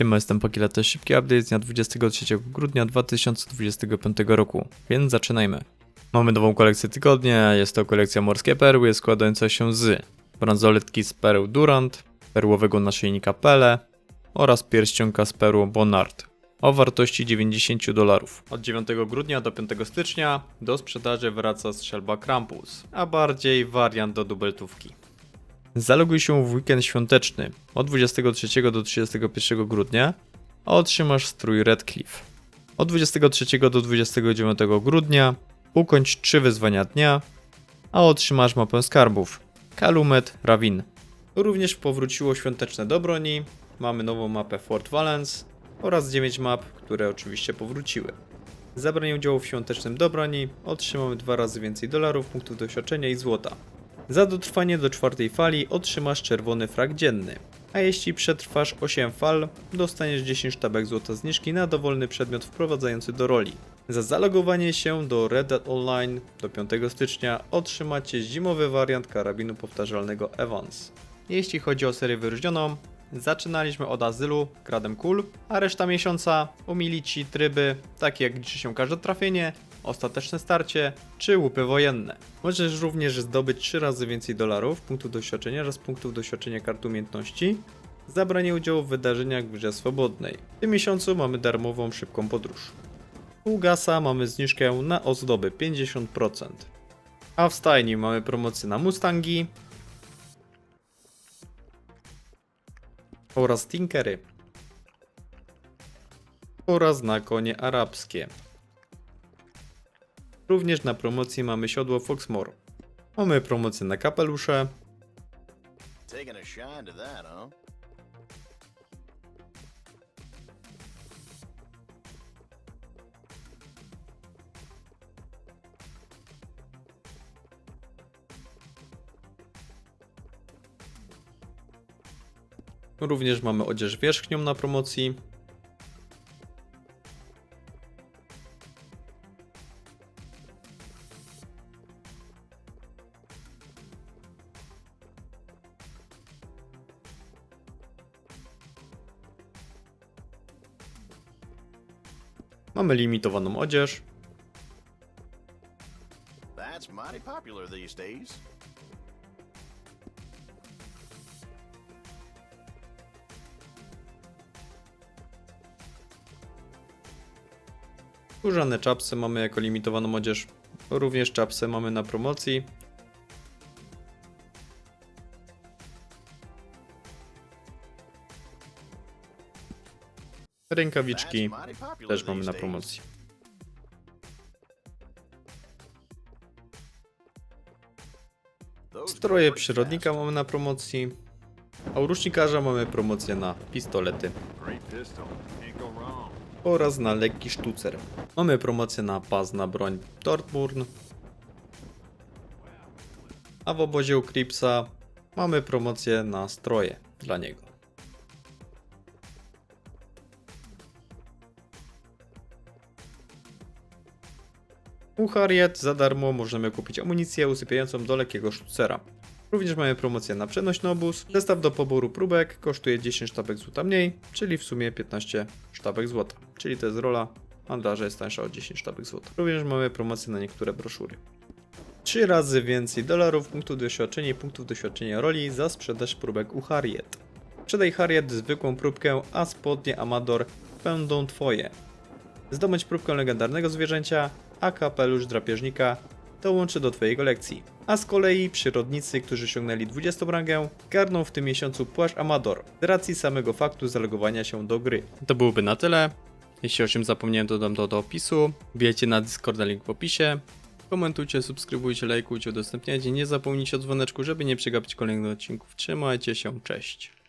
Siema, jestem Pokila, to jest szybki update z dnia 23 grudnia 2025 roku, więc zaczynajmy. Mamy nową kolekcję tygodnia, jest to kolekcja Morskie Perły składająca się z bransoletki z pereł Durant, perłowego naszyjnika Pele oraz pierścionka z perłą Bonard o wartości 90 dolarów. Od 9 grudnia do 5 stycznia do sprzedaży wraca strzelba Krampus, a bardziej wariant do dubeltówki. Zaloguj się w weekend świąteczny od 23 do 31 grudnia, a otrzymasz strój Redcliffe. Od 23 do 29 grudnia ukończ 3 wyzwania dnia, a otrzymasz mapę skarbów Calumet Ravin. Również powróciło świąteczne do broni, mamy nową mapę Fort Valence oraz 9 map, które oczywiście powróciły. Za zabranie udziału w świątecznym do broni otrzymamy dwa razy więcej dolarów, punktów doświadczenia i złota. Za dotrwanie do czwartej fali otrzymasz czerwony frag dzienny. A jeśli przetrwasz 8 fal, dostaniesz 10 sztabek złota zniżki na dowolny przedmiot wprowadzający do roli. Za zalogowanie się do Red Dead Online do 5 stycznia otrzymacie zimowy wariant karabinu powtarzalnego Evans. Jeśli chodzi o serię wyróżnioną, zaczynaliśmy od azylu, kradem kul, a reszta miesiąca umili ci tryby, takie jak liczy się każde trafienie, ostateczne starcie czy łupy wojenne. Możesz również zdobyć 3 razy więcej dolarów, punktów doświadczenia oraz punktów doświadczenia kart umiejętności za branie udziału w wydarzeniach w grze swobodnej. W tym miesiącu mamy darmową szybką podróż. U Gasa mamy zniżkę na ozdoby 50%. A w stajni mamy promocję na Mustangi oraz Tinkery oraz na konie arabskie. Również na promocji mamy siodło Foxmore. Mamy promocję na kapelusze? Również mamy odzież wierzchnią na promocji. Mamy limitowaną odzież. Skórzane czapsy mamy jako limitowaną odzież. Również czapsy mamy na promocji. Rękawiczki też mamy na promocji. Stroje przyrodnika mamy na promocji. A u rucznikarza mamy promocję na pistolety oraz na lekki sztucer. Mamy promocję na pas na broń Tortburn. A w obozie u Cripsa mamy promocję na stroje dla niego. U Harriet za darmo możemy kupić amunicję usypiającą do lekkiego sztucera. Również mamy promocję na przenośny obóz. Zestaw do poboru próbek kosztuje 10 sztabek złota mniej, czyli w sumie 15 sztabek złota. Czyli to jest rola, handlarza jest tańsza o 10 sztabek złota. Również mamy promocję na niektóre broszury. 3 razy więcej dolarów, punktów doświadczenia i punktów doświadczenia roli za sprzedaż próbek u Harriet. Sprzedaj Harriet zwykłą próbkę, a spodnie Amador będą twoje. Zdobądź próbkę legendarnego zwierzęcia, a kapelusz drapieżnika dołączy do Twojej kolekcji. A z kolei przyrodnicy, którzy osiągnęli 20 rangę, garną w tym miesiącu płaszcz Amador, z racji samego faktu zalogowania się do gry. To byłoby na tyle. Jeśli o czym zapomniałem, dodam to do opisu. Wbijajcie na Discord, link w opisie. Komentujcie, subskrybujcie, lajkujcie, udostępniajcie. Nie zapomnijcie o dzwoneczku, żeby nie przegapić kolejnych odcinków. Trzymajcie się, cześć.